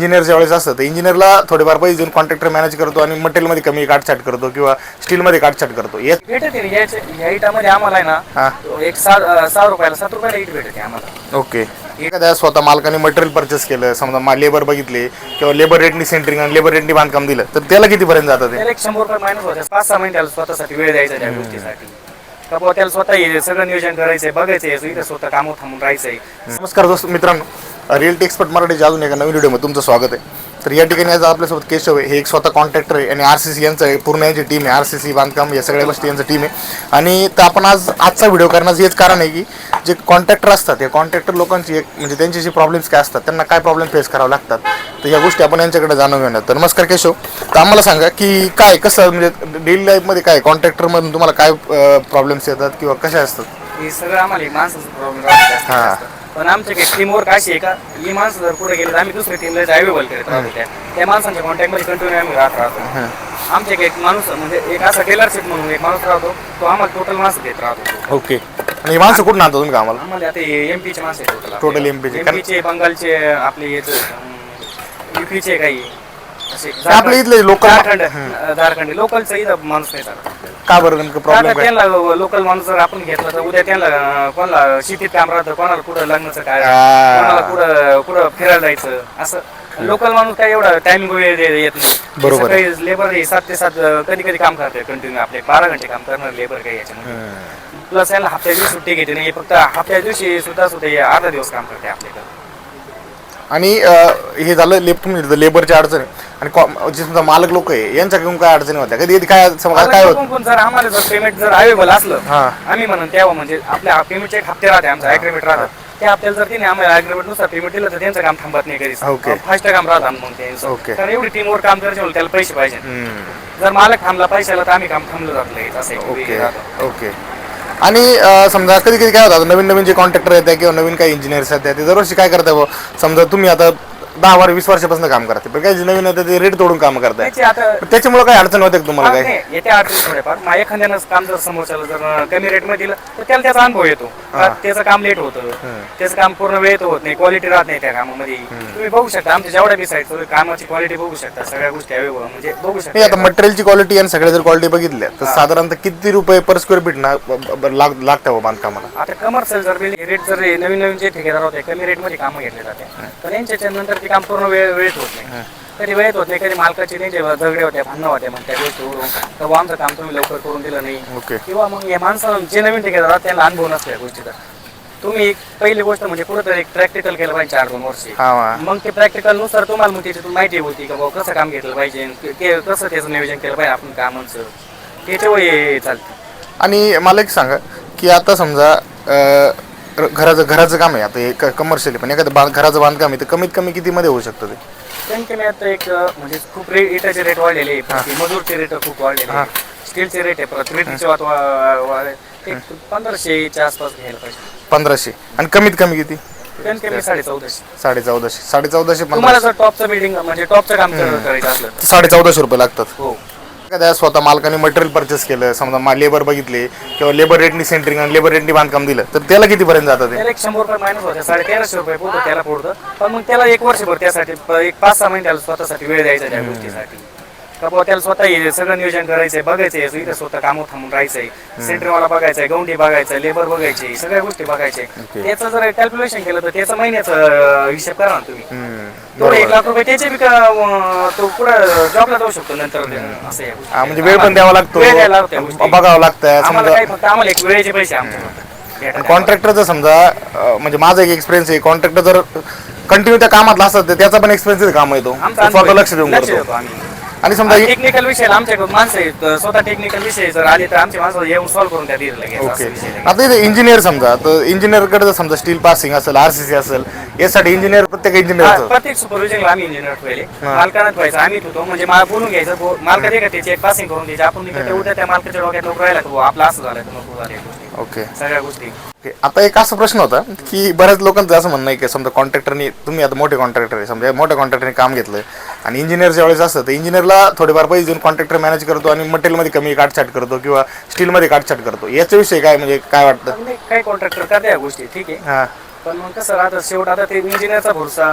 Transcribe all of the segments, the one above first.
Engineer ज्यावेळेस असतं तर इंजिनियरला थोडेफार पैसे देऊन कॉन्ट्रॅक्टर मॅनेज करतो आणि मटेरियलमध्ये कमी काटछाट करतो किंवा स्टीलमध्ये काटछाट करतो. या भेटते ना याच्या या इटामध्ये आम्हाला आहे हा. ना एक सहा रुपयाला सात रुपयाला इट भेटते आम्हाला. ओके. एखाद्या स्वतः मालकाने मटेरियल परचेस केलं समजा लेबर बघितले किंवा लेबर रेटनी सेंटरिंग आणि लेबर रेटनी बांधकाम दिलं तर त्याला कितीपर्यंत जातं ते? त्याला एक शंभर रुपये मायनस होते पाच सहा महिने त्याला स्वतःसाठी वेळ द्यायचा त्या गोष्टीसाठी. का बुवा त्याला स्वतः हे सगळं नियोजन करायचंय बघायचंय इथं स्वतः कामं थांबून राहायचंय. नमस्कार दोस्त मित्रांनो. रिअल एक्सपर्ट मराठीच्या अजून एका नवीन व्हिडिओमध्ये तुमचं स्वागत आहे. तर या ठिकाणी आज आपल्यासोबत केशव आहे. हे एक स्वतः कॉन्ट्रॅक्टर आहे आणि आर सी सी यांचं आहे. पूर्ण यांची टीम आहे. आर सी सी बांधकाम या सगळ्या गोष्टी यांचं टीम आहे. आणि तर आपण आज आजचा व्हिडिओ करण्याचं हेच कारण आहे की जे कॉन्ट्रॅक्टर असतात या कॉन्ट्रॅक्टर लोकांची एक म्हणजे त्यांची जी प्रॉब्लेम्स काय असतात त्यांना काय प्रॉब्लेम फेस करावे लागतात तर या गोष्टी आपण यांच्याकडे जाणून घेणार तर नमस्कार केशव. तर आम्हाला सांगा की काय कसं म्हणजे डेली लाईफमध्ये काय कॉन्ट्रॅक्टरमधून तुम्हाला काय प्रॉब्लेम्स येतात किंवा कशा असतात? हे सगळं आम्हाला माणसाचं प्रॉब्लेम हा. पण आमच्या टीम वर्क अशी आहे का ही माणसं जर पुढे गेले तर आम्ही दुसऱ्या टीमला अवेलेबल करत राहतो त्या त्या माणसांच्या कॉन्टॅक्टमध्ये कंटिन्यू आम्ही राहत राहतो. आमच्या एक माणूस म्हणजे एक असा टेलरशिप म्हणून एक माणूस राहतो तो आम्हाला टोटल माणसं देत राहतो. ओके आणि ही माणसं कुठून आणता तुम्ही कामाला? आम्हाला आता एमपीचे माणसं आहेत Total MP चे. एमपीचे बंगालचे आपले युपीचे काही आपल्या इथले मा- झारखंड झारखंड लोकलचं इथं माणूस नाही का बरं नेमकं प्रॉब्लेम काय? त्यांना लोकल माणूस जर आपण घेतला तर उद्या त्यांना अं, कोणाला शेतीत काम राहतं कोणाला कुठं लग्नाचं काय. कोणाला कुठं कुठं फिरायला जायचं असं. लोकल माणूस काय एवढा टायमिंग वेळ दे- येत नाही. बरोबर आहे. लेबर सात ते सात कधी कधी काम करते कंटिन्यू आपले. बारा घंटे काम करणार लेबर काही याच्यामध्ये. प्लस यांना हप्त्या दिवशी सुट्टी घेते नाही फक्त हप्त्या दिवशी सुद्धा सुद्धा हे अर्धा दिवस काम करते आपल्याकडे. आणि हे झालं लेप तुम्ही लेबरची अडचण. आणि कॉ- जे समजा मालक लोक आहे यांच्याकडून काय अडचणी होत्या कधी कधी काय समजा काय होत जर आम्हाला जर पेमेंट जर अवेलेबल असलं हा. आम्ही म्हणून तेव्हा म्हणजे आपल्या पेमेंटचे एक हप्ते राहते आमचा अग्रीमेंट राहतं त्या हप्त्याला जर तिने आम्हाला अग्रीमेंटनुसार पेमेंट दिलं तर त्यांचं काम थांबत नाही Okay. कधी फास्ट काम राहतं मग त्यांचं Okay. कारण एवढी टीमवर काम करायचं त्याला पैसे पाहिजे. जर मालक थांबला पैशाला तर आम्ही काम थांबलं जात लगेच असं एक ओके राहतं. ओके आणि समजा कधी कधी काय होतं नवीन नवीन जे कॉन्ट्रॅक्टर येतात किंवा नवीन काही इंजिनियर्स आहेत ते दरवर्षी काय करतात समजा तुम्ही आता दहा बारा वीस वर्षापासून काम करते. पण काही जे नवीन येतात ते रेट तोडून काम करताय. त्याची आता त्याच्यामुळे काय अडचण होते का तुम्हाला काय नाही, येत्या अडचणी थोड्याफार मग एखाद्यानं काम जर समोरच्याला जर कमी रेटमध्ये दिलं तर त्याला त्याचा अनुभव येतो. का त्याचं काम लेट होतं. त्याचं काम पूर्ण वेळेत होत नाही क्वालिटी राहत नाही त्या कामामध्ये. तुम्ही बघू शकता आमच्या जेवढ्या बी साईड कामाची क्वालिटी बघू शकता सगळ्या गोष्टी available म्हणजे बघू नाही आता शकता मटेरियलची क्वालिटी आणि सगळ्या जर क्वालिटी बघितल्या तर साधारणतः किती रुपये पर स्क्वेअर फीट ना ब- ब- लाग लागतं बांधकामाला? आता कमर्शियल जर रेट जर नवीन नवीन जे ठेकेदार होते कमी रेटमध्ये कामं घेतले जाते. पण यांच्या नंतर ते काम पूर्ण वेळ वेळेत होत नाही. कधी वेळेत होत नाही कधी मालकाचे त्यांचे झगडे होते भांडणं होते मग त्या गोष्टीवरून तर बुवा आमचं काम तुम्ही लवकर करून दिलं नाही. किंवा मग या माणसाला जे नवीन ठेकेदार त्यांना अनुभव नसतो या गोष्टीचा तुम्ही एक पहिली गोष्ट म्हणजे कुठेतरी एक प्रॅक्टिकल केलं पाहिजे चार दोन वर्षी. मग ते प्रॅक्टिकलनुसार तुम्हाला मग त्याच्यातून माहिती होती का बाबा कसं काम घेतलं पाहिजे कसं त्याचं नियोजन केलं पाहिजे आपण कामांचं. त्याच्यावर हे चालतं. आणि मला एक सांगा की आता समजा घराचं घराचं काम आहे. आता हे कमर्शियल पण एखादं बा घराचं बांधकाम आहे तर कमीत कमी कितीमध्ये होऊ शकतं ते? कमी कमी आता एक म्हणजे खूप रेट इटाचे रेट वाढलेले आहे. मजूरचे रेट खूप वाढलेले आहे. स्टीलचे रेट आहे. परत रेटीचे वात वा- वा- वा- एक पंधराशेच्या आसपास घ्यायला पाहिजे. पंधराशे. आणि कमीत कमी किती? कमी कमी साडे चौदाशे साडे चौदाशे साडे चौदाशे तुम्हाला जर टॉपचं बिल्डिंग म्हणजे टॉपचं काम कर- करायचं असलं तर. साडे चौदाशे रुपये लागतात. हो. एखाद्या स्वतः मालकाने मटेरियल परचेस केलं समजा लेबर बघितले किंवा लेबर रेटनी सेंटरिंग आणि लेबर रेटनी बांधकाम दिलं तर त्याला कितीपर्यंत जातं ते? त्याला एक शंभर रुपये मायनस होते साडे तेराशे रुपये पुरतं त्याला पुरतं. पण मग त्याला एक वर्षभर त्यासाठी प- एक पाच सहा महिने त्याला स्वतःसाठी वेळ द्यायचा त्या गोष्टीसाठी. का बुवा त्याला स्वतः हे सगळं नियोजन करायचंय बघायचंय इथं स्वतः कामं थांबून राहायचंय. सेंटरवाला बघायचंय गौंडी बघायचं लेबर बघायचे सगळ्या गोष्टी बघायचे. त्याचं जर कॅल्क्युलेशन केलं तर त्याचं महिन्याचं अं, हिशेब करा ना तुम्ही. हम्म. तो एक लाख रुपये त्याचे बी का, अं, तो पुढे जॉबला जाऊ शकतो नंतर. असं आहे. हा, म्हणजे वेळ पण द्यावा लागतो. वेळ द्यायला लागतो त्या गोष्टी. बघावं लागतं आम्हाला समजा फक्त आम्हाला एक वेळेचे पैसे आमच्या कॉन्ट्रॅक्टरचं समजा अं, म्हणजे माझा एक एक्सपिरियन्स आहे कॉन्ट्रॅक्टर जर कंटिन्यू त्या कामात असतात तर त्याचा पण एक्सपिरियन्स काम येतो आमचा स्वतः लक्ष देऊन करतो. आम्ही. आणि समजा हे- टेक्निकल विषय माणसं आहेत स्वतः टेक्निकल विषय जर आले तर आमचे माणसं येऊन सॉल्व्ह करून त्या ओके. आता इथे इंजिनियर समजा तर इंजिनियरकडे जर समजा स्टील पासिंग असेल आरसीसी असेल यासाठी इंजिनियर प्रत्येक इंजिनियर प्रत्येक सुपरविजन आम्ही इंजिनियर ठेवले. मालकानं ठेवायचं आम्ही ठेवतो म्हणजे मला बोलून घ्यायचं बो- मालकात का त्याची एक पासिंग करून द्यायची. आपण उद्या त्या मालकाच्या डोक्यात राहिला आपलं असं झालं तर नको झालं. या गोष्टी. ओके. सगळ्या गोष्टी. ओके. आता एक असा प्रश्न होता की बऱ्याच लोकांचं असं म्हणणं आहे की समजा कॉन्ट्रॅक्टरनी तुम्ही आता मोठे कॉन्ट्रॅक्टर आहे समजा मोठ्या कॉन्ट्रॅक्टरने काम घेतलं आणि इंजिनियर ज्यावेळेस असतं तर इंजिनियरला थोडेफार पैसे देऊन कॉन्ट्रॅक्टर मॅनेज करतो आणि मटेरियलमध्ये कमी काटछाट करतो किंवा स्टीलमध्ये काटछाट करतो. याच्याविषयी काय म्हणजे काय वाटतं? नाही, काही कॉन्ट्रॅक्टर करते या गोष्टी ठीक आहे. हां. पण मग कसं राहतं शेवट आता ते इंजिनियरचा भरोसा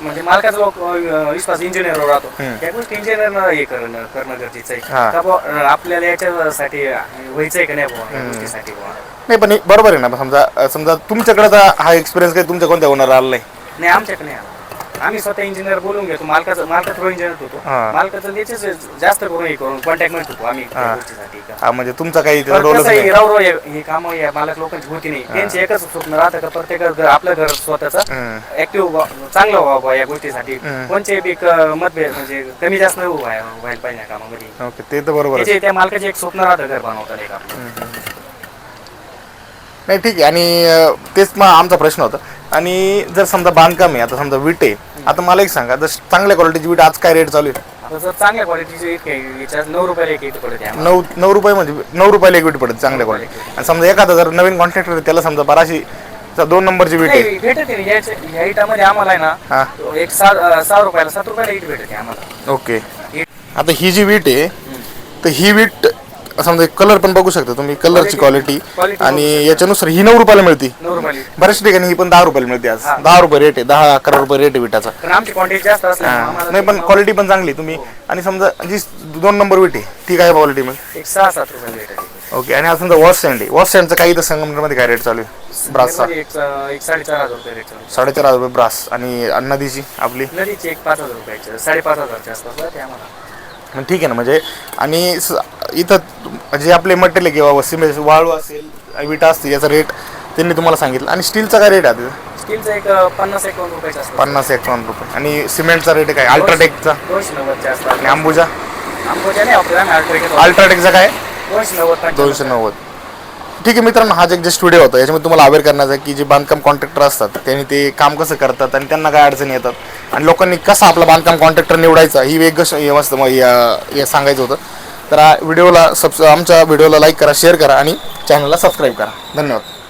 म्हणजे मालकाचा अं, विश्वास इंजिनियरवर राहतो. त्या गोष्टी इंजिनियर हे करणं करणं गरजेचं हा. आहे का बुवा, अं, आपल्याला याच्यासाठी व्हायचंय का नाही बुवा या गोष्टीसाठी बुवा? नाही पण हे बरोबर आहे ना समजा समजा तुमच्याकडे हा एक्सपिरियन्स काही तुमच्या कोणत्या होणार आला नाही? नाही आमच्याकडे नाही आला. आम्ही स्वतः इंजिनियर बोलून घेतो. मालकाचं मालका थ्रो इंजिनियर होतो. हा. मालकाचं त्याचेच जास्त करून हे करून कॉन्टॅक्टमध्ये होतो आम्ही. त्या. गोष्टीसाठी का? हा म्हणजे तुमचा काही पण रोलच कसं आहे, नाही. राव राव हे काम या मालक लोकांची होती नाही. त्यांचे एकच स्वप्न राहतं का प्रत्येक घर आपलं घर स्वतःच. ऍक्टिव्ह चांगलं व्हावं बुवा या गोष्टीसाठी. कोणचे बी क- मतभेद म्हणजे कमी जास्त नाही व्हाय- व्हायला पाहिजे या कामामध्ये. ओके ते तर बरोबर आहे. त्याचे त्या मालकाचे एक स्वप्न राहतं घर बनवताना एक आपलं. नाही ठीक आहे. आणि अं, तेच मग आमचा प्रश्न होता. आणि जर समजा बांधकाम आहे आता समजा विट आता मला एक सांगा जर चांगल्या क्वालिटीची विट आज काय रेट चालू आहे? आता चांगल्या क्वालिटीचे याच्यात नऊ रुपयाला एक इट पडते आम्हाला. नऊ नऊ रुपये म्हणजे नऊ रुपयाला एक वीट पडत चांगल्या क्वालिटी आणि समजा एखादा जर नवीन कॉन्ट्रॅक्टर त्याला समजा बाराशे चा दोन नंबरची वीट आहे. नाही, भेटते ना याच्या या इटामध्ये आम्हाला आहे ना एक सहा सहा रुपयाला सात रुपयाला इट भेटते आम्हाला. ओके. इट आता ही जी वीट आहे तर ही वीट समजा कलर पण बघू शकता तुम्ही कलरची क्वालिटी आणि याच्यानुसार ही नऊ रुपयाला मिळते. बऱ्याच ठिकाणी ही पण दहा रुपयाला मिळते आज. हा. दहा रुपये रेट आहे दहा अकरा रुपये रेट आहे विटाचा. हा. नाही पण क्वालिटी पण चांगली तुम्ही. आणि समजा जी दोन नंबर वीट आहे ती काय क्वालिटी मिळेल एक सहा सात ओके आणि आता समजा वॉश सँड आहे. वॉश सँडचं काही तर संगमनेरमध्ये काय रेट चालू आहे? ब्रासचा म्हणजे एक एक साडेचार हजार रुपये रेट चालू साडेचार हजार रुपये ब्रास. आणि नदीची आपली? नदीची एक पाच हजार रुपयाची साडेपाच हजारच्या आसपास जाते आम्हाला. मग ठीक आहे ना म्हणजे आणि स- इथं जे आपले मटेरियल आहे किंवा सिमेंट वाळू असेल विटा असते याचा रेट त्यांनी तुम्हाला सांगितलं. आणि स्टीलचा काय रेट आहे आता? स्टीलचा एक अं, पन्नास एक रुपयाच्या आसपास. पन्नास एकावन्न रुपये. आणि सिमेंटचा रेट काय? अल्ट्राटेकचा दोनशे नव्वदच्या आसपास. आणि अंबुजा? आंबोच्या नाही आपल्याला आम्ही अल्ट्रा घेतो. अल्ट्राटेकचा काय? दोनशे नव्वद पंच्याण्णव. दोनशे नव्वद. ठीक आहे मित्रांनो हा जे जे स्टुडिओ होता याच्यामध्ये तुम्हाला अवेअर करण्याचा आहे की जे बांधकाम कॉन्ट्रॅक्टर असतात त्यांनी ते काम कसं करतात आणि त्यांना काय अडचणी येतात. आणि लोकांनी कसा आपला बांधकाम कॉन्ट्रॅक्टर निवडायचा ही वेग मस्त मग या- या सांगायचं होतं. तर व्हिडिओला सबस आमच्या व्हिडिओला लाईक करा शेअर करा आणि चॅनलला सबस्क्राईब करा. धन्यवाद.